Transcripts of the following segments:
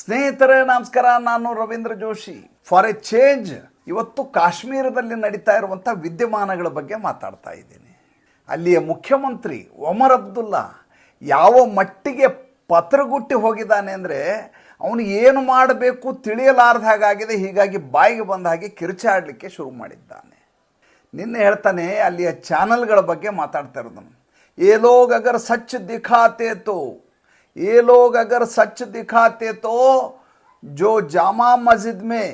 ಸ್ನೇಹಿತರೆ, ನಮಸ್ಕಾರ. ನಾನು Ravindra Joshi. For a change ಇವತ್ತು ಕಾಶ್ಮೀರದಲ್ಲಿ ನಡೀತಾ ಇರುವಂಥ ವಿದ್ಯಮಾನಗಳ ಬಗ್ಗೆ ಮಾತಾಡ್ತಾ ಇದ್ದೀನಿ. ಅಲ್ಲಿಯ ಮುಖ್ಯಮಂತ್ರಿ ಒಮರ್ ಅಬ್ದುಲ್ಲಾ ಯಾವ ಮಟ್ಟಿಗೆ ಪತ್ರಗುಟ್ಟಿ ಹೋಗಿದ್ದಾನೆ ಅಂದರೆ ಅವನು ಏನು ಮಾಡಬೇಕು ತಿಳಿಯಲಾರ್ದ ಹಾಗಾಗಿದೆ, ಹೀಗಾಗಿ ಬಾಯಿಗೆ ಬಂದ ಹಾಗೆ ಕಿರುಚಾಡಲಿಕ್ಕೆ ಶುರು ಮಾಡಿದ್ದಾನೆ. ನಿನ್ನೆ ಹೇಳ್ತಾನೆ, ಅಲ್ಲಿಯ ಚಾನಲ್ಗಳ ಬಗ್ಗೆ ಮಾತಾಡ್ತಾ ಇರೋದನ್ನು. ಏ ಲೋಗ್ ಅಗರ್ ಸಚ್ ದಿಖಾತೇತು ये लोग अगर सच दिखाते तो जो जामा मस्जिद में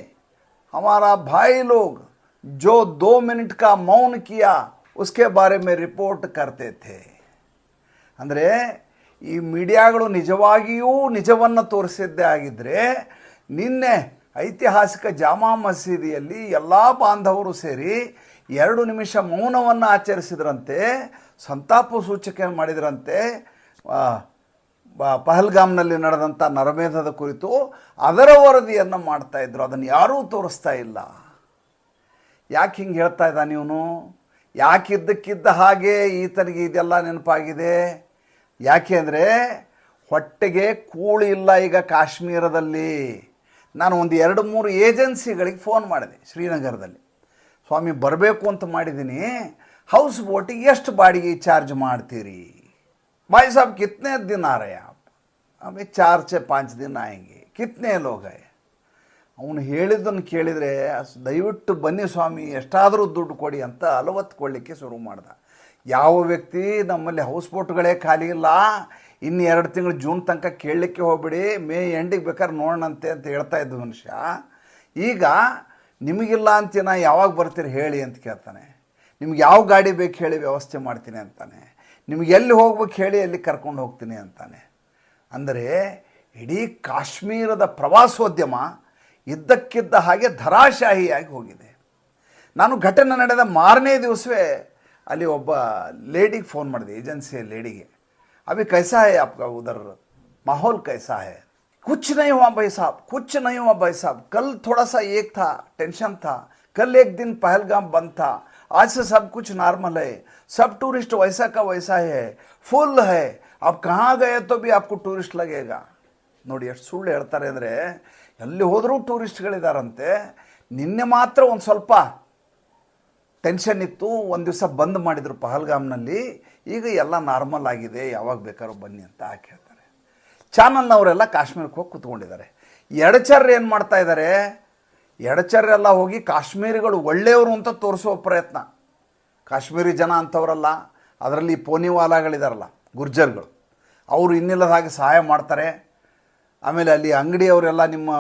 हमारा भाई लोग जो दो मिनट का मौन किया उसके बारे में रिपोर्ट करते थे ಅಂದರೆ ಈ ಮೀಡಿಯಾಗಳು ನಿಜವಾಗಿಯೂ ನಿಜವನ್ನು ತೋರಿಸಿದ್ದೇ ಆಗಿದ್ದರೆ ನಿನ್ನೆ ಐತಿಹಾಸಿಕ ಜಾಮಾ ಮಸೀದಿಯಲ್ಲಿ ಎಲ್ಲ ಬಾಂಧವರು ಸೇರಿ ಎರಡು ನಿಮಿಷ ಮೌನವನ್ನು ಆಚರಿಸಿದ್ರಂತೆ ಸಂತಾಪ ಸೂಚಕ ಮಾಡಿದ್ರಂತೆ ಆ, ಬ- ಪಹಲ್ಗಾಮ್ನಲ್ಲಿ ನಡೆದಂಥ ನರಮೇಧದ ಕುರಿತು ಅದರ ವರದಿಯನ್ನು ಮಾಡ್ತಾ ಇದ್ರು. ಅದನ್ನು ಯಾರೂ ತೋರಿಸ್ತಾ ಇಲ್ಲ. ಯಾಕೆ ಹಿಂಗೆ ಹೇಳ್ತಾ ಇದ್ದಾನೆ ಇವನು? ಯಾಕೆ ಇದ್ದಕ್ಕಿದ್ದ ಹಾಗೆ ಈತನಿಗೆ ಇದೆಲ್ಲ ನೆನಪಾಗಿದೆ? ಯಾಕೆ ಅಂದರೆ ಹೊಟ್ಟೆಗೆ ಕೂಳು ಇಲ್ಲ ಈಗ ಕಾಶ್ಮೀರದಲ್ಲಿ. ನಾನು ಒಂದು ಎರಡು ಮೂರು ಏಜೆನ್ಸಿಗಳಿಗೆ ಫೋನ್ ಮಾಡಿದೆ ಶ್ರೀನಗರದಲ್ಲಿ. ಸ್ವಾಮಿ ಬರಬೇಕು ಅಂತ ಮಾಡಿದ್ದೀನಿ. ಹೌಸ್ ಬೋಟಿಗೆ ಎಷ್ಟು ಬಾಡಿಗೆ ಚಾರ್ಜ್ ಮಾಡ್ತೀರಿ? भाई साहब कितने दिन आ रहे हैं आप अभी चार से पाँच दिन आएंगे कितने लोग हैं ಅವನು ಹೇಳಿದ್ದನ್ನು ಕೇಳಿದರೆ ಅಸ್- ದಯವಿಟ್ಟು ಬನ್ನಿ ಸ್ವಾಮಿ ಎಷ್ಟಾದರೂ ದುಡ್ಡು ಕೊಡಿ ಅಂತ ಅಲವತ್ತು ಕೊಡಲಿಕ್ಕೆ ಶುರು ಮಾಡ್ದ ಯಾವ ವ್ಯಕ್ತಿ ನಮ್ಮಲ್ಲಿ ಹೌಸ್ ಬೋಟ್ಗಳೇ ಖಾಲಿ ಇಲ್ಲ ಇನ್ನು ಎರಡು ತಿಂಗಳು ಜೂನ್ ತನಕ ಕೇಳಲಿಕ್ಕೆ ಹೋಗ್ಬಿಡಿ ಮೇ ಎಂಡಿಗೆ ಬೇಕಾದ್ರೆ ನೋಡೋಣಂತೆ ಅಂತ ಹೇಳ್ತಾ ಇದ್ದ ಮನುಷ್ಯ ಈಗ ನಿಮಗಿಲ್ಲ ಅಂತೀನ ಯಾವಾಗ ಬರ್ತೀರಿ ಹೇಳಿ ಅಂತ ಕೇಳ್ತಾನೆ ನಿಮ್ಗೆ ಯಾವ ಗಾಡಿ ಬೇಕು ಹೇಳಿ ವ್ಯವಸ್ಥೆ ಮಾಡ್ತೀನಿ ಅಂತಾನೆ ನಿಮ್ಗೆ ಎಲ್ಲಿ ಹೋಗ್ಬೇಕು ಹೇಳಿ ಎಲ್ಲಿ ಕರ್ಕೊಂಡು ಹೋಗ್ತೀನಿ ಅಂತಾನೆ ಅಂದರೆ ಇಡೀ ಕಾಶ್ಮೀರದ ಪ್ರವಾಸೋದ್ಯಮ ಇದ್ದಕ್ಕಿದ್ದ ಹಾಗೆ ಧರಾಶಾಹಿಯಾಗಿ ಹೋಗಿದೆ ನಾನು ಘಟನೆ ನಡೆದ ಮಾರನೇ ದಿವಸವೇ ಅಲ್ಲಿ ಒಬ್ಬ ಲೇಡಿಗೆ ಫೋನ್ ಮಾಡಿದೆ ಏಜೆನ್ಸಿಯ ಲೇಡಿಗೆ ಅಭಿ कैसा है आपका उधर माहौल कैसा है कुछ नहीं हुआ भाई साहब कुछ नहीं हुआ भाई साहब कल थोड़ा सा एक था टेंशन था कल एक दिन पहलगाम बंद था आज से सब कुछ नॉर्मल है सब टूरिस्ट वैसा का वैसा ही है फुल है अब कहाँ गए तो भी आपको टूरिस्ट लगेगा ನೋಡಿ ಎಷ್ಟು ಸುಳ್ಳು ಹೇಳ್ತಾರೆ ಅಂದರೆ ಎಲ್ಲಿ ಹೋದರೂ ಟೂರಿಸ್ಟ್ಗಳಿದಾರಂತೆ ನಿನ್ನೆ ಮಾತ್ರ ಒಂದು ಸ್ವಲ್ಪ ಟೆನ್ಷನ್ ಇತ್ತು ಒಂದು ದಿವಸ ಬಂದ್ ಮಾಡಿದರು ಪಹಲ್ಗಾಮ್ನಲ್ಲಿ ಈಗ ಎಲ್ಲ ನಾರ್ಮಲ್ ಆಗಿದೆ ಯಾವಾಗ ಬೇಕಾದ್ರೂ ಬನ್ನಿ ಅಂತ ಹಾಕಿ ಹೇಳ್ತಾರೆ ಚಾನಲ್ನವರೆಲ್ಲ ಕಾಶ್ಮೀರಕ್ಕೆ ಹೋಗಿ ಕೂತ್ಕೊಂಡಿದ್ದಾರೆ ಎಡಚರ್ರು ಏನು ಮಾಡ್ತಾ ಇದ್ದಾರೆ ಎಡಚರ್ರೆಲ್ಲ ಹೋಗಿ ಕಾಶ್ಮೀರಿಗಳು ಒಳ್ಳೆಯವರು ಅಂತ ತೋರಿಸುವ ಪ್ರಯತ್ನ. ಕಾಶ್ಮೀರಿ ಜನ ಅಂಥವರಲ್ಲ, ಅದರಲ್ಲಿ ಪೋನಿವಾಲಾಗಳಿದಾರಲ್ಲ, ಗುರ್ಜರ್ಗಳು. ಅವರು ಇನ್ನಿಲ್ಲದ ಹಾಗೆ ಸಹಾಯ ಮಾಡ್ತಾರೆ. ಆಮೇಲೆ ಅಲ್ಲಿ ಅಂಗಡಿಯವರೆಲ್ಲ ನಿಮ್ಮ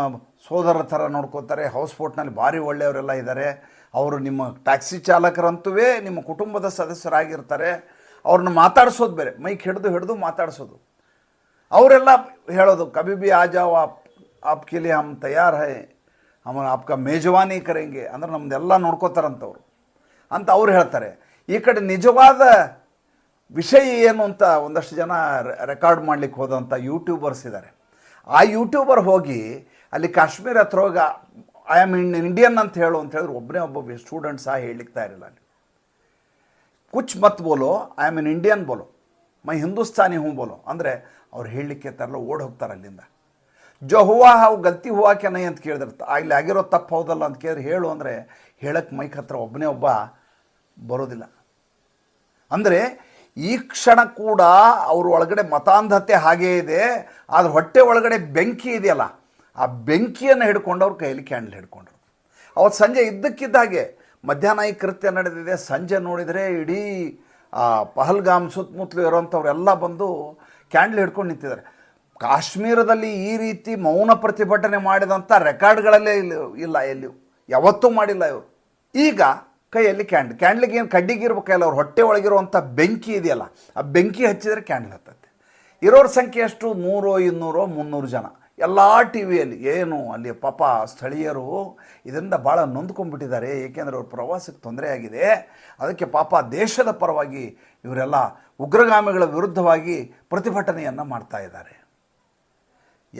ಸೋದರ ಥರ ನೋಡ್ಕೋತಾರೆ ಹೌಸ್ ಬೋಟ್ನಲ್ಲಿ ಭಾರಿ ಒಳ್ಳೆಯವರೆಲ್ಲ ಇದ್ದಾರೆ ಅವರು ನಿಮ್ಮ ಟ್ಯಾಕ್ಸಿ ಚಾಲಕರಂತೂ ನಿಮ್ಮ ಕುಟುಂಬದ ಸದಸ್ಯರಾಗಿರ್ತಾರೆ. ಅವ್ರನ್ನ ಮಾತಾಡಿಸೋದು ಬೇರೆ, ಮೈಕ್ ಹಿಡಿದು ಹಿಡಿದು ಮಾತಾಡಿಸೋದು. ಅವರೆಲ್ಲ ಹೇಳೋದು, ಕಬಿಬಿ ಆಜಾವ್ ಆಪ್ ಆಪ್ ಕಿಲಿ ಹಮ್ ತಯಾರ್ ಹೈ ಹಮ್ ಅಪ್ಕ ಮೇಜವಾನಿ ಕರೆಂಗೆ. ಅಂದ್ರೆ ನಮ್ದೆಲ್ಲ ನೋಡ್ಕೋತಾರಂತವ್ರು. ಅಂತ ಅವ್ರು ಹೇಳ್ತಾರೆ. ಈ ಕಡೆ ನಿಜವಾದ ವಿಷಯ ಏನು ಅಂತ ಒಂದಷ್ಟು ಜನ ರೆಕಾರ್ಡ್ ಮಾಡ್ಲಿಕ್ಕೆ ಹೋದಂಥ ಯೂಟ್ಯೂಬರ್ಸ್ ಇದ್ದಾರೆ ಆ ಯೂಟ್ಯೂಬರ್ ಹೋಗಿ ಅಲ್ಲಿ ಕಾಶ್ಮೀರ ಹತ್ರ ಹೋಗಿ, ಐ ಆಮ್ ಇನ್ ಇಂಡಿಯನ್ ಅಂತ ಹೇಳು ಅಂತ ಹೇಳಿದ್ರೆ. ಒಬ್ಬನೇ ಒಬ್ಬ ಸ್ಟೂಡೆಂಟ್ ಸಹ ಹೇಳಲಿಕ್ಕೆ ಇರಲಿಲ್ಲ ಅಲ್ಲಿ. ಕುಚ್ ಮತ್ ಬೋಲೋ, ಐ ಆಮ್ ಇನ್ ಇಂಡಿಯನ್ ಬೋಲೋ. ಮೈ ಹಿಂದೂಸ್ತಾನಿ ಹೂ ಬೋಲೋ. ಅಂದರೆ ಅವ್ರು ಹೇಳಲಿಕ್ಕೆ ತರಲ್ಲ ಓಡ್ ಹೋಗ್ತಾರೆ ಅಲ್ಲಿಂದ. ಜೋ ಹೂವಾ ಹಾವು ಗಲ್ತಿ ಹೂವಾ ಕೆನೈ ಅಂತ ಕೇಳಿದಿರ್ತ ಇಲ್ಲಿ ಆಗಿರೋ ತಪ್ಪು ಹೌದಲ್ಲ ಅಂತ ಕೇಳಿದ್ರೆ ಹೇಳು ಅಂದರೆ ಹೇಳಕ್ಕೆ ಮೈಕ್ ಹತ್ರ ಒಬ್ಬನೇ ಒಬ್ಬ ಬರೋದಿಲ್ಲ. ಅಂದರೆ ಈ ಕ್ಷಣ ಕೂಡ ಅವ್ರ ಒಳಗಡೆ ಮತಾಂಧತೆ ಹಾಗೇ ಇದೆ, ಆದ್ರೆ ಹೊಟ್ಟೆ ಒಳಗಡೆ ಬೆಂಕಿ ಇದೆಯಲ್ಲ, ಆ ಬೆಂಕಿಯನ್ನು ಹಿಡ್ಕೊಂಡು ಅವ್ರ ಕೈಯಲ್ಲಿ ಕ್ಯಾಂಡಲ್ ಹಿಡ್ಕೊಂಡ್ರು. ಅವತ್ತು ಸಂಜೆ ಇದ್ದಕ್ಕಿದ್ದ ಹಾಗೆ ಮಧ್ಯಾಹ್ನ ಈ ಕೃತ್ಯ ನಡೆದಿದೆ, ಸಂಜೆ ನೋಡಿದರೆ ಇಡೀ ಪಹಲ್ಗಾಮ್ ಸುತ್ತಮುತ್ತಲು ಇರೋಂಥವ್ರೆಲ್ಲ ಬಂದು ಕ್ಯಾಂಡಲ್ ಹಿಡ್ಕೊಂಡು ನಿಂತಿದ್ದಾರೆ. ಕಾಶ್ಮೀರದಲ್ಲಿ ಈ ರೀತಿ ಮೌನ ಪ್ರತಿಭಟನೆ ಮಾಡಿದಂಥ ರೆಕಾರ್ಡ್ಗಳಲ್ಲೇ ಇಲ್ಲಿ ಇಲ್ಲ, ಎಲ್ಲಿಯೂ. ಯಾವತ್ತೂ ಮಾಡಿಲ್ಲ ಇವರು. ಈಗ ಕೈಯಲ್ಲಿ ಕ್ಯಾಂಡಲ್. ಕ್ಯಾಂಡ್ಲಿಗೆ ಏನು ಕಡ್ಡಿಗಿರ್ಬೇಕಲ್ಲ ಅವ್ರ ಹೊಟ್ಟೆ ಒಳಗಿರುವಂಥ ಬೆಂಕಿ ಇದೆಯಲ್ಲ, ಆ ಬೆಂಕಿ ಹಚ್ಚಿದರೆ ಕ್ಯಾಂಡಲ್ ಹತ್ತತ್ತೆ. ಇರೋರ ಸಂಖ್ಯೆ ಎಷ್ಟು? ನೂರೋ ಇನ್ನೂರೋ, ಮುನ್ನೂರು ಜನ. ಎಲ್ಲ ಟಿ ವಿಯಲ್ಲಿ. ಏನು ಅಲ್ಲಿ ಪಾಪ ಸ್ಥಳೀಯರು ಇದರಿಂದ ಭಾಳ ನೊಂದ್ಕೊಂಡ್ಬಿಟ್ಟಿದ್ದಾರೆ. ಏಕೆಂದರೆ ಅವ್ರ ಪ್ರವಾಸಕ್ಕೆ ತೊಂದರೆ ಆಗಿದೆ. ಅದಕ್ಕೆ ಪಾಪ ದೇಶದ ಪರವಾಗಿ ಇವರೆಲ್ಲ ಉಗ್ರಗಾಮಿಗಳ ವಿರುದ್ಧವಾಗಿ ಪ್ರತಿಭಟನೆಯನ್ನು ಮಾಡ್ತಾ ಇದ್ದಾರೆ.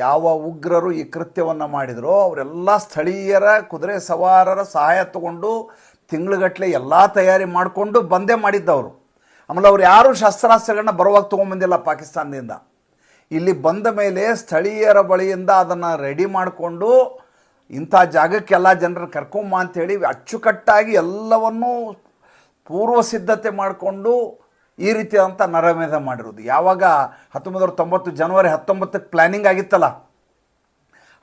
ಯಾವ ಉಗ್ರರು ಈ ಕೃತ್ಯವನ್ನು ಮಾಡಿದರೋ ಅವರೆಲ್ಲ ಸ್ಥಳೀಯರ ಕುದುರೆ ಸವಾರರ ಸಹಾಯ ತಗೊಂಡು ತಿಂಗಳುಗಟ್ಟಲೆ ಎಲ್ಲ ತಯಾರಿ ಮಾಡಿಕೊಂಡು ಬಂದೇ ಮಾಡಿದ್ದವರು. ಆಮೇಲೆ ಅವ್ರು ಯಾರೂ ಶಸ್ತ್ರಾಸ್ತ್ರಗಳನ್ನ ಬರುವಾಗ ತೊಗೊಂಬಂದಿಲ್ಲ ಪಾಕಿಸ್ತಾನದಿಂದ. ಇಲ್ಲಿ ಬಂದ ಮೇಲೆ ಸ್ಥಳೀಯರ ಬಳಿಯಿಂದ ಅದನ್ನು ರೆಡಿ ಮಾಡಿಕೊಂಡು ಇಂಥ ಜಾಗಕ್ಕೆಲ್ಲ ಜನರನ್ನು ಕರ್ಕೊಂಬ ಅಂತೇಳಿ ಅಚ್ಚುಕಟ್ಟಾಗಿ ಎಲ್ಲವನ್ನೂ ಪೂರ್ವ ಸಿದ್ಧತೆ ಮಾಡಿಕೊಂಡು ಈ ರೀತಿಯಾದಂಥ ನರಮೇಧ ಮಾಡಿರೋದು ಯಾವಾಗ ಹತ್ತೊಂಬತ್ತು ನೂರ ತೊಂಬತ್ತು ಜನವರಿ ಹತ್ತೊಂಬತ್ತಕ್ಕೆ ಪ್ಲ್ಯಾನಿಂಗ್ ಆಗಿತ್ತಲ್ಲ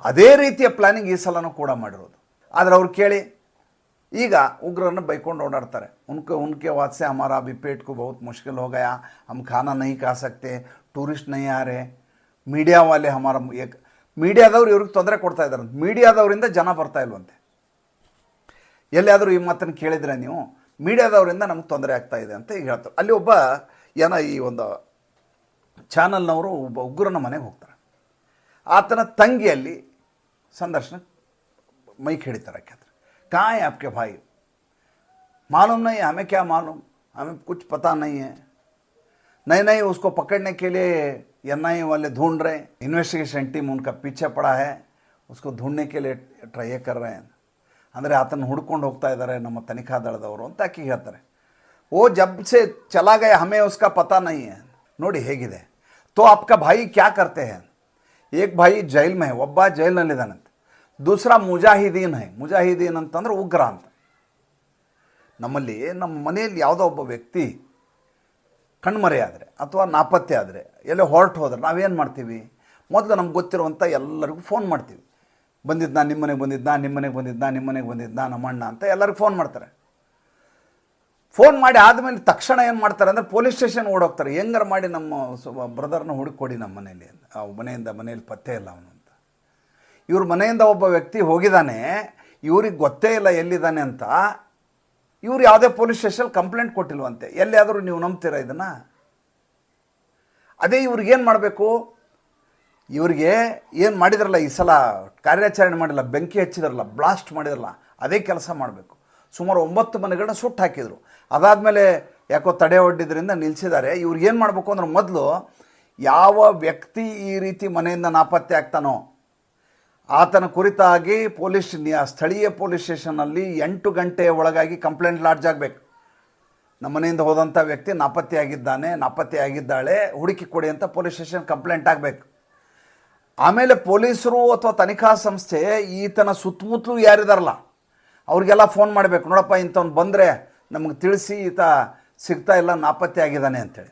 ಅದೇ ರೀತಿಯ ಪ್ಲ್ಯಾನಿಂಗ್ ಈ ಸಲನೂ ಕೂಡ ಮಾಡಿರೋದು ಆದರೆ ಅವ್ರು ಕೇಳಿ ಈಗ ಉಗ್ರರನ್ನು ಬೈಕೊಂಡು ಓಡಾಡ್ತಾರೆ ಉನ್ಕೆ ಉನ್ಕೆ वाद से हमारा अभी पेट को बहुत मुश्किल हो गया हम खाना नहीं खा सकते टूरिस्ट नहीं आ रहे ಮೀಡಿಯಾ ವಾಲೆ ಹಮಾರ ಏಕ್ ಮೀಡಿಯಾದವ್ರು ಇವ್ರಿಗೆ ತೊಂದರೆ ಕೊಡ್ತಾ ಇದ್ದಾರೆ ಮೀಡಿಯಾದವರಿಂದ ಜನ ಬರ್ತಾ ಇಲ್ವಂತೆ ಎಲ್ಲಿಯಾದರೂ ಈ ಮಾತನ್ನು ಕೇಳಿದ್ರೆ ನೀವು ಮೀಡಿಯಾದವರಿಂದ ನಮಗೆ ತೊಂದರೆ ಆಗ್ತಾ ಇದೆ ಅಂತ ಈಗ ಹೇಳ್ತಾರೆ ಅಲ್ಲಿ ಒಬ್ಬ ಏನೋ ಈ ಒಂದು ಚಾನಲ್ನವರು ಒಬ್ಬ ಉಗ್ರನ ಮನೆಗೆ ಹೋಗ್ತಾರೆ ಆತನ ತಂಗಿಯಲ್ಲಿ ಸಂದರ್ಶನ ಮೈಕ್ ಹಿಡಿತಾರೆ ಯಾಕೆಂದ್ರೆ कहाँ है आपके भाई मालूम नहीं हमें क्या मालूम हमें कुछ पता नहीं है नहीं नहीं उसको पकड़ने के लिए एन आई वाले ढूंढ रहे हैं इन्वेस्टिगेशन टीम उनका पीछे पड़ा है उसको ढूंढने के लिए ಟ್ರೈ कर रहे हैं ಅಂದರೆ ಆತನ ಹುಡ್ಕೊಂಡು ಹೋಗ್ತಾ ಇದ್ದಾರೆ ನಮ್ಮ ತನಿಖಾ ದಳದವರು ಅಂತ ಆಕೆ ಹೇಳ್ತಾರೆ. ಓ ಜಬ್ ಸೆ ಚಲಾ ಗಯ ಹಮೇ ಉಸ್ಕಾ ಪತಾ ನೈ ನೋಡಿ ಹೇಗಿದೆ. ತೋ ಅಪ್ಕ ಭಾಯಿ ಕ್ಯಾ ಕರ್ತೆ ಹೇ? ಏಕ್ ಭಾಯಿ ಜೈಲ್ ಮೇ ಒಬ್ಬ ಜೈಲ್ನಲ್ಲಿದ್ದಾನಂತೆ ದೂಸರಾ ಮುಜಾಹಿದೀನ್ ಹೈ. ಮುಜಾಹಿದೀನ್ ಅಂತಂದ್ರೆ ಉಗ್ರ ಅಂತ. ನಮ್ಮಲ್ಲಿ ನಮ್ಮ ಮನೆಯಲ್ಲಿ ಯಾವುದೋ ಒಬ್ಬ ವ್ಯಕ್ತಿ ಕಣ್ಮರೆ ಆದರೆ ಅಥವಾ ನಾಪತ್ತೆ ಆದರೆ ಎಲ್ಲೋ ಹೊರಟು ಹೋದ್ರೆ ನಾವೇನು ಮಾಡ್ತೀವಿ? ಮೊದಲು ನಮ್ಗೆ ಗೊತ್ತಿರುವಂಥ ಎಲ್ಲರಿಗೂ ಫೋನ್ ಮಾಡ್ತೀವಿ. ಬಂದಿದ್ದ ನಿಮ್ಮ ಮನೆಗೆ ಬಂದಿದ್ದ ನಿಮ್ಮ ಮನೆಗೆ ಬಂದಿದ್ದ ನಿಮ್ಮ ಮನೆಗೆ ಬಂದಿದ್ದ ನಮ್ಮ ಅಣ್ಣ ಅಂತ ಎಲ್ಲರಿಗೂ ಫೋನ್ ಮಾಡ್ತಾರೆ. ಫೋನ್ ಮಾಡಿ ಆದಮೇಲೆ ತಕ್ಷಣ ಏನು ಮಾಡ್ತಾರೆ ಅಂದರೆ ಪೊಲೀಸ್ ಸ್ಟೇಷನ್ ಓಡೋಗ್ತಾರೆ. ಹೆಂಗಾರು ಮಾಡಿ ನಮ್ಮ ಬ್ರದರ್ನ ಹುಡುಕೊಡಿ ನಮ್ಮ ಮನೆಯಲ್ಲಿ ಆ ಮನೆಯಿಂದ ಮನೆಯಲ್ಲಿ ಪತ್ತೆ ಇಲ್ಲ ಅವನು ಅಂತ. ಇವ್ರ ಮನೆಯಿಂದ ಒಬ್ಬ ವ್ಯಕ್ತಿ ಹೋಗಿದ್ದಾನೆ ಇವ್ರಿಗೆ ಗೊತ್ತೇ ಇಲ್ಲ ಎಲ್ಲಿದ್ದಾನೆ ಅಂತ. ಇವ್ರು ಯಾವುದೇ ಪೊಲೀಸ್ ಸ್ಟೇಷನ್ ಕಂಪ್ಲೇಂಟ್ ಕೊಟ್ಟಿಲ್ವಂತೆ. ಎಲ್ಲಿಯಾದರೂ ನೀವು ನಂಬ್ತೀರಾ ಇದನ್ನು? ಅದೇ ಇವ್ರಿಗೇನು ಮಾಡಬೇಕು? ಇವ್ರಿಗೆ ಏನು ಮಾಡಿದ್ರಲ್ಲ ಈ ಸಲ ಕಾರ್ಯಾಚರಣೆ ಮಾಡಿಲ್ಲ, ಬೆಂಕಿ ಹಚ್ಚಿದ್ರಲ್ಲ ಬ್ಲಾಸ್ಟ್ ಮಾಡಿದ್ರಲ್ಲ, ಅದೇ ಕೆಲಸ ಮಾಡಬೇಕು. ಸುಮಾರು ಒಂಬತ್ತು ಮನೆಗಳನ್ನ ಸುಟ್ಟು ಹಾಕಿದರು. ಅದಾದಮೇಲೆ ಯಾಕೋ ತಡೆ ಒಡ್ಡಿದ್ರಿಂದ ನಿಲ್ಲಿಸಿದ್ದಾರೆ ಇವ್ರಿಗೆ ಏನು ಮಾಡಬೇಕು ಅಂದ್ರೆ ಮೊದಲು ಯಾವ ವ್ಯಕ್ತಿ ಈ ರೀತಿ ಮನೆಯಿಂದ ನಾಪತ್ತೆ ಆಗ್ತಾನೋ, ಆತನ ಕುರಿತಾಗಿ ಪೊಲೀಸ್ ಸ್ಥಳೀಯ ಪೊಲೀಸ್ ಸ್ಟೇಷನಲ್ಲಿ ಎಂಟು ಗಂಟೆಯ ಒಳಗಾಗಿ ಕಂಪ್ಲೇಂಟ್ ಲಾಡ್ಜ್ ಆಗಬೇಕು. ನಮ್ಮ ಮನೆಯಿಂದ ಹೋದಂಥ ವ್ಯಕ್ತಿ ನಾಪತ್ತೆಯಾಗಿದ್ದಾನೆ, ನಾಪತ್ತೆಯಾಗಿದ್ದಾಳೆ, ಹುಡುಕಿ ಕೊಡಿ ಅಂತ ಪೊಲೀಸ್ ಸ್ಟೇಷನ್ ಕಂಪ್ಲೇಂಟ್ ಆಗಬೇಕು. ಆಮೇಲೆ ಪೊಲೀಸರು ಅಥವಾ ತನಿಖಾ ಸಂಸ್ಥೆ ಈತನ ಸುತ್ತಮುತ್ತಲೂ ಯಾರಿದಾರಲ್ಲ, ಅವ್ರಿಗೆಲ್ಲ ಫೋನ್ ಮಾಡಬೇಕು. ನೋಡಪ್ಪ, ಇಂಥವ್ನು ಬಂದರೆ ನಮಗೆ ತಿಳಿಸಿ ಈತ ಸಿಗ್ತಾ ಇಲ್ಲ, ನಾಪತ್ತೆ ಆಗಿದ್ದಾನೆ ಅಂತೇಳಿ.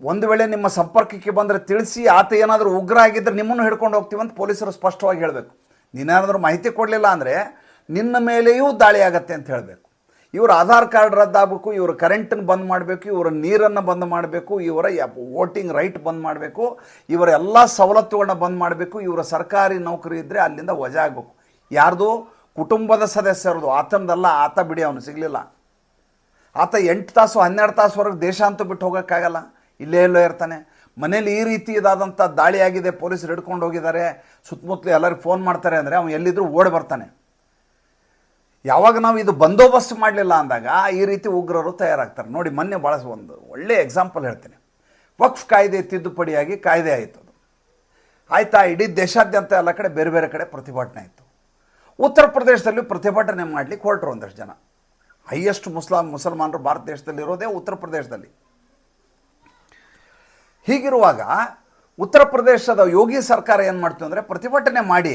ಒಂದು ವೇಳೆ ನಿಮ್ಮ ಸಂಪರ್ಕಕ್ಕೆ ಬಂದರೆ ತಿಳಿಸಿ, ಆತ ಏನಾದರೂ ಉಗ್ರ ಆಗಿದ್ದರೆ ನಿಮ್ಮನ್ನು ಹಿಡ್ಕೊಂಡು ಹೋಗ್ತೀವಿ ಅಂತ ಪೊಲೀಸರು ಸ್ಪಷ್ಟವಾಗಿ ಹೇಳಬೇಕು. ನೀನೇನಾದರೂ ಮಾಹಿತಿ ಕೊಡಲಿಲ್ಲ ಅಂದರೆ ನಿನ್ನ ಮೇಲೆಯೂ ದಾಳಿ ಆಗತ್ತೆ ಅಂತ ಹೇಳಬೇಕು. ಇವ್ರ ಆಧಾರ್ ಕಾರ್ಡ್ ರದ್ದಾಗಬೇಕು, ಇವರು ಕರೆಂಟನ್ನು ಬಂದ್ ಮಾಡಬೇಕು, ಇವರ ನೀರನ್ನು ಬಂದ್ ಮಾಡಬೇಕು, ಇವರ ವೋಟಿಂಗ್ ರೈಟ್ ಬಂದ್ ಮಾಡಬೇಕು, ಇವರ ಎಲ್ಲ ಸವಲತ್ತುಗಳನ್ನ ಬಂದ್ ಮಾಡಬೇಕು, ಇವರ ಸರ್ಕಾರಿ ನೌಕರಿ ಇದ್ದರೆ ಅಲ್ಲಿಂದ ವಜಾ ಆಗಬೇಕು. ಯಾರ್ದು? ಕುಟುಂಬದ ಸದಸ್ಯರದು. ಆತನದಲ್ಲ ಆತ ಬಿಡಿ, ಅವನು ಸಿಗಲಿಲ್ಲ. ಆತ ಎಂಟು ತಾಸು, ಹನ್ನೆರಡು ತಾಸುವರೆಗೆ ದೇಶ ಅಂತೂ ಬಿಟ್ಟು ಹೋಗೋಕ್ಕಾಗಲ್ಲ. ಇಲ್ಲೇ ಎಲ್ಲೋ ಇರ್ತಾನೆ. ಮನೇಲಿ ಈ ರೀತಿಯಾದಂಥ ದಾಳಿ ಆಗಿದೆ ಪೊಲೀಸರು ಹಿಡ್ಕೊಂಡು ಹೋಗಿದ್ದಾರೆ. ಸುತ್ತಮುತ್ತಲು ಎಲ್ಲರಿಗೂ ಫೋನ್ ಮಾಡ್ತಾರೆ ಅಂದರೆ ಅವನು ಎಲ್ಲಿದ್ದರೂ ಓಡಿ ಬರ್ತಾನೆ. ಯಾವಾಗ ನಾವು ಇದು ಬಂದೋಬಸ್ತ್ ಮಾಡಲಿಲ್ಲ ಅಂದಾಗ ಈ ರೀತಿ ಉಗ್ರರು ತಯಾರಾಗ್ತಾರೆ. ನೋಡಿ, ಮೊನ್ನೆ ಭಾಳ ಒಂದು ಒಳ್ಳೆಯ ಎಕ್ಸಾಂಪಲ್ ಹೇಳ್ತೀನಿ. ವಕ್ಫ್ ಕಾಯ್ದೆ ತಿದ್ದುಪಡಿಯಾಗಿ ಕಾಯ್ದೆ ಆಯಿತು ಅದು. ಆಯ್ತಾ, ಇಡೀ ದೇಶಾದ್ಯಂತ ಎಲ್ಲ ಕಡೆ ಬೇರೆ ಬೇರೆ ಕಡೆ ಪ್ರತಿಭಟನೆ ಆಯಿತು. ಉತ್ತರ ಪ್ರದೇಶದಲ್ಲಿ ಪ್ರತಿಭಟನೆ ಮಾಡಲಿಕ್ಕೆ ಹೊರಟರು ಒಂದಷ್ಟು ಜನ. ಹೈಯೆಸ್ಟ್ ಮುಸ್ಲಾಂ, ಮುಸಲ್ಮಾನರು ಭಾರತ ದೇಶದಲ್ಲಿ ಇರೋದೇ ಉತ್ತರ ಪ್ರದೇಶದಲ್ಲಿ. ಹೀಗಿರುವಾಗ ಉತ್ತರ ಪ್ರದೇಶದ ಯೋಗಿ ಸರ್ಕಾರ ಏನು ಮಾಡ್ತು ಅಂದರೆ ಪ್ರತಿಭಟನೆ ಮಾಡಿ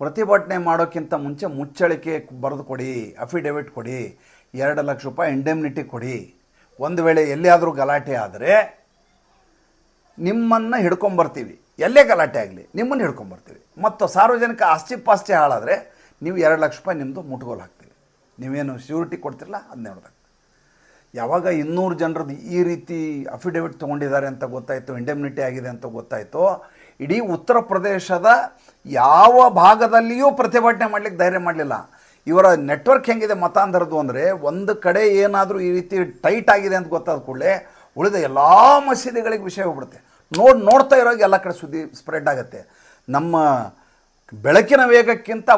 ಪ್ರತಿಭಟನೆ ಮಾಡೋಕ್ಕಿಂತ ಮುಂಚೆ ಮುಚ್ಚಳಿಕೆ ಬರೆದು ಕೊಡಿ ಅಫಿಡೆವಿಟ್ ಕೊಡಿ, ಎರಡು ಲಕ್ಷ ರೂಪಾಯಿ ಇಂಡೆಮ್ನಿಟಿ ಕೊಡಿ. ಒಂದು ವೇಳೆ ಎಲ್ಲಿಯಾದರೂ ಗಲಾಟೆ ಆದರೆ ನಿಮ್ಮನ್ನು ಹಿಡ್ಕೊಂಬರ್ತೀವಿ. ಎಲ್ಲೇ ಗಲಾಟೆ ಆಗಲಿ ನಿಮ್ಮನ್ನು ಹಿಡ್ಕೊಂಬರ್ತೀವಿ. ಮತ್ತು ಸಾರ್ವಜನಿಕ ಆಸ್ತಿ ಪಾಸ್ತಿ ಹಾಳಾದರೆ ನೀವು ಎರಡು ಲಕ್ಷ ರೂಪಾಯಿ ನಿಮ್ಮದು ಮುಟ್ಗೋಲು ಹಾಕ್ತೀವಿ. ನೀವೇನು ಶ್ಯೂರಿಟಿ ಕೊಡ್ತಿರಲ್ಲ ಅದನ್ನೇ ಹೇಳ್ದಾಗ ಯಾವಾಗ ಇನ್ನೂರು ಜನರದ್ದು ಈ ರೀತಿ ಅಫಿಡೆವಿಟ್ ತೊಗೊಂಡಿದ್ದಾರೆ ಅಂತ ಗೊತ್ತಾಯಿತು ಇಂಡೆಮ್ನಿಟಿ ಆಗಿದೆ ಅಂತ ಗೊತ್ತಾಯಿತು ಇಡೀ ಉತ್ತರ ಪ್ರದೇಶದ ಯಾವ ಭಾಗದಲ್ಲಿಯೂ ಪ್ರತಿಭಟನೆ ಮಾಡಲಿಕ್ಕೆ ಧೈರ್ಯ ಮಾಡಲಿಲ್ಲ. ಇವರ ನೆಟ್ವರ್ಕ್ ಹೆಂಗಿದೆ ಮತಾಂಧರದ್ದು ಅಂದರೆ ಒಂದು ಕಡೆ ಏನಾದರೂ ಈ ರೀತಿ ಟೈಟ್ ಆಗಿದೆ ಅಂತ ಗೊತ್ತಾದ ಕೂಡಲೇ ಉಳಿದ ಎಲ್ಲ ಮಸೀದಿಗಳಿಗೆ ವಿಷಯ ಹೋಗ್ಬಿಡುತ್ತೆ. ನೋಡಿ ನೋಡ್ತಾ ಇರೋಗೆ ಎಲ್ಲ ಕಡೆ ಸುದ್ದಿ ಸ್ಪ್ರೆಡ್ ಆಗುತ್ತೆ. ನಮ್ಮ ಬೆಳಕಿನ ವೇಗಕ್ಕಿಂತ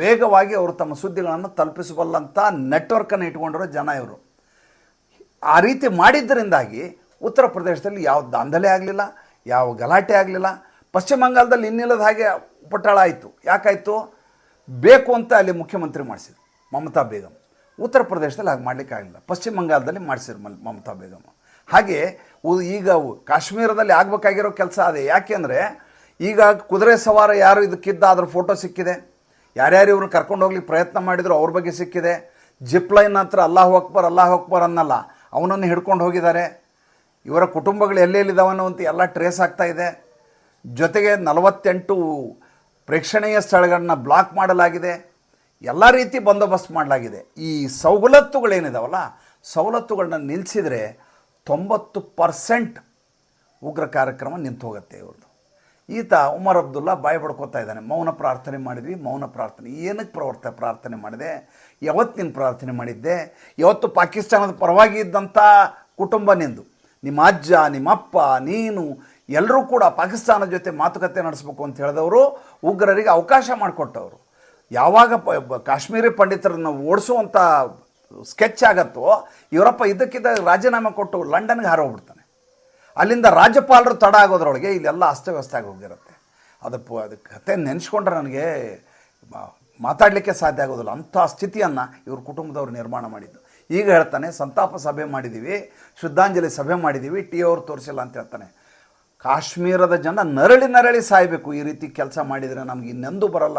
ವೇಗವಾಗಿ ಅವರು ತಮ್ಮ ಸುದ್ದಿಗಳನ್ನು ತಲುಪಿಸಬಲ್ಲಂಥ ನೆಟ್ವರ್ಕನ್ನು ಇಟ್ಕೊಂಡಿರೋ ಜನ ಇವರು. ಆ ರೀತಿ ಮಾಡಿದ್ದರಿಂದಾಗಿ ಉತ್ತರ ಪ್ರದೇಶದಲ್ಲಿ ಯಾವ ದಾಂಧಲೆ ಆಗಲಿಲ್ಲ, ಯಾವ ಗಲಾಟೆ ಆಗಲಿಲ್ಲ ಪಶ್ಚಿಮ ಬಂಗಾಲದಲ್ಲಿ ಇನ್ನಿಲ್ಲದ ಹಾಗೆ ಉಪಟಳ ಆಯಿತು. ಯಾಕಾಯಿತು? ಬೇಕು ಅಂತ ಅಲ್ಲಿ ಮುಖ್ಯಮಂತ್ರಿ ಮಾಡಿಸಿದ್ರು, ಮಮತಾ ಬೇಗಂ. ಉತ್ತರ ಪ್ರದೇಶದಲ್ಲಿ ಹಾಗೆ ಮಾಡಲಿಕ್ಕೆ ಆಗಲಿಲ್ಲ. ಪಶ್ಚಿಮ ಬಂಗಾಲದಲ್ಲಿ ಮಾಡಿಸಿದ್ರು ಮಮತಾ ಬೇಗಂ. ಹಾಗೆ ಈಗ ಕಾಶ್ಮೀರದಲ್ಲಿ ಆಗಬೇಕಾಗಿರೋ ಕೆಲಸ ಅದೇ. ಯಾಕೆಂದರೆ ಈಗ ಕುದುರೆ ಸವಾರ ಯಾರು ಇದಕ್ಕಿದ್ದ ಅದ್ರ ಫೋಟೋ ಸಿಕ್ಕಿದೆ. ಯಾರ್ಯಾರು ಇವ್ರನ್ನ ಕರ್ಕೊಂಡು ಹೋಗ್ಲಿಕ್ಕೆ ಪ್ರಯತ್ನ ಮಾಡಿದ್ರು ಅವ್ರ ಬಗ್ಗೆ ಸಿಕ್ಕಿದೆ. ಜಿಪ್ ಲೈನ್ ಹತ್ರ ಅಲ್ಲಾಹು ಅಕ್ಬರ್ ಅಲ್ಲಾಹು ಅಕ್ಬರ್ ಅನ್ನಲ್ಲ, ಅವನನ್ನು ಹಿಡ್ಕೊಂಡು ಹೋಗಿದ್ದಾರೆ. ಇವರ ಕುಟುಂಬಗಳು ಎಲ್ಲೆಲ್ಲಿದ್ದಾವನ್ನೋ ಅಂತ ಎಲ್ಲ ಟ್ರೇಸ್ ಆಗ್ತಾ ಇದೆ. ಜೊತೆಗೆ ನಲವತ್ತೆಂಟು ಪ್ರೇಕ್ಷಣೀಯ ಸ್ಥಳಗಳನ್ನ ಬ್ಲಾಕ್ ಮಾಡಲಾಗಿದೆ. ಎಲ್ಲ ರೀತಿ ಬಂದೋಬಸ್ತ್ ಮಾಡಲಾಗಿದೆ. ಈ ಸವಲತ್ತುಗಳೇನಿದಾವಲ್ಲ ಸವಲತ್ತುಗಳನ್ನ ನಿಲ್ಲಿಸಿದರೆ ತೊಂಬತ್ತು ಪರ್ಸೆಂಟ್ ಉಗ್ರ ಕಾರ್ಯಕ್ರಮ ನಿಂತು ಹೋಗುತ್ತೆ ಇವ್ರದ್ದು ಈತ ಉಮರ್ ಅಬ್ದುಲ್ಲಾ ಬಾಯಿ ಬಡ್ಕೋತಾ ಇದ್ದಾನೆ. ಮೌನ ಪ್ರಾರ್ಥನೆ ಮಾಡಿದ್ವಿ, ಮೌನ ಪ್ರಾರ್ಥನೆ. ಏನಕ್ಕೆ ಪ್ರವರ್ತ ಪ್ರಾರ್ಥನೆ ಮಾಡಿದೆ? ಯಾವತ್ತು ನೀನು ಪ್ರಾರ್ಥನೆ ಮಾಡಿದ್ದೆ? ಯಾವತ್ತು ಪಾಕಿಸ್ತಾನದ ಪರವಾಗಿ ಇದ್ದಂಥ ಕುಟುಂಬ ನಿಂದು? ನಿಮ್ಮ ಅಜ್ಜ ನಿಮ್ಮಪ್ಪ ನೀನು ಎಲ್ಲರೂ ಕೂಡ ಪಾಕಿಸ್ತಾನದ ಜೊತೆ ಮಾತುಕತೆ ನಡೆಸಬೇಕು ಅಂತ ಹೇಳಿದವರು ಉಗ್ರರಿಗೆ ಅವಕಾಶ ಮಾಡಿಕೊಟ್ಟವರು. ಯಾವಾಗ ಕಾಶ್ಮೀರಿ ಪಂಡಿತರನ್ನು ಓಡಿಸುವಂಥ ಸ್ಕೆಚ್ ಆಗತ್ತೋ ಇವರಪ್ಪ ಇದಕ್ಕಿದ್ದ ರಾಜೀನಾಮೆ ಕೊಟ್ಟು ಲಂಡನ್ಗೆ ಹಾರೋಗ್ಬಿಡ್ತಾನೆ ಅಲ್ಲಿಂದ ರಾಜ್ಯಪಾಲರು ತಡ ಆಗೋದ್ರೊಳಗೆ ಇಲ್ಲೆಲ್ಲ ಅಸ್ತವ್ಯಸ್ತ ಆಗಿ ಹೋಗಿರುತ್ತೆ. ಅದು ಅದು ಕತೆ ನೆನೆಸ್ಕೊಂಡ್ರೆ ನನಗೆ ಮಾತಾಡಲಿಕ್ಕೆ ಸಾಧ್ಯ ಆಗೋದಿಲ್ಲ. ಅಂಥ ಸ್ಥಿತಿಯನ್ನು ಇವ್ರ ಕುಟುಂಬದವರು ನಿರ್ಮಾಣ ಮಾಡಿದ್ದು. ಈಗ ಹೇಳ್ತಾನೆ, ಸಂತಾಪ ಸಭೆ ಮಾಡಿದ್ದೀವಿ ಶ್ರದ್ಧಾಂಜಲಿ ಸಭೆ ಮಾಡಿದ್ದೀವಿ ಟಿ ಅವ್ರು ತೋರಿಸಿಲ್ಲ ಅಂತ ಹೇಳ್ತಾನೆ. ಕಾಶ್ಮೀರದ ಜನ ನರಳಿ ನರಳಿ ಸಾಯಬೇಕು. ಈ ರೀತಿ ಕೆಲಸ ಮಾಡಿದರೆ ನಮ್ಗೆ ಇನ್ನೆಂದೂ ಬರಲ್ಲ.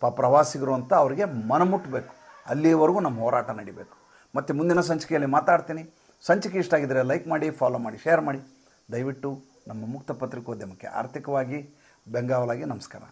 ಪ ಪ್ರವಾಸಿಗರು ಅಂತ ಅವರಿಗೆ ಮನಮುಟ್ಟಬೇಕು ಅಲ್ಲಿಯವರೆಗೂ ನಮ್ಮ ಹೋರಾಟ ನಡಿಬೇಕು. ಮತ್ತು ಮುಂದಿನ ಸಂಚಿಕೆಯಲ್ಲಿ ಮಾತಾಡ್ತೀನಿ. ಸಂಚಿಕೆ ಇಷ್ಟ ಆಗಿದ್ದರೆ ಲೈಕ್ ಮಾಡಿ, ಫಾಲೋ ಮಾಡಿ, ಶೇರ್ ಮಾಡಿ. ದಯವಿಟ್ಟು ನಮ್ಮ ಮುಕ್ತ ಪತ್ರಿಕೋದ್ಯಮಕ್ಕೆ ಆರ್ಥಿಕವಾಗಿ ಬೆಂಗಾವಲಾಗಿ ನಮಸ್ಕಾರ.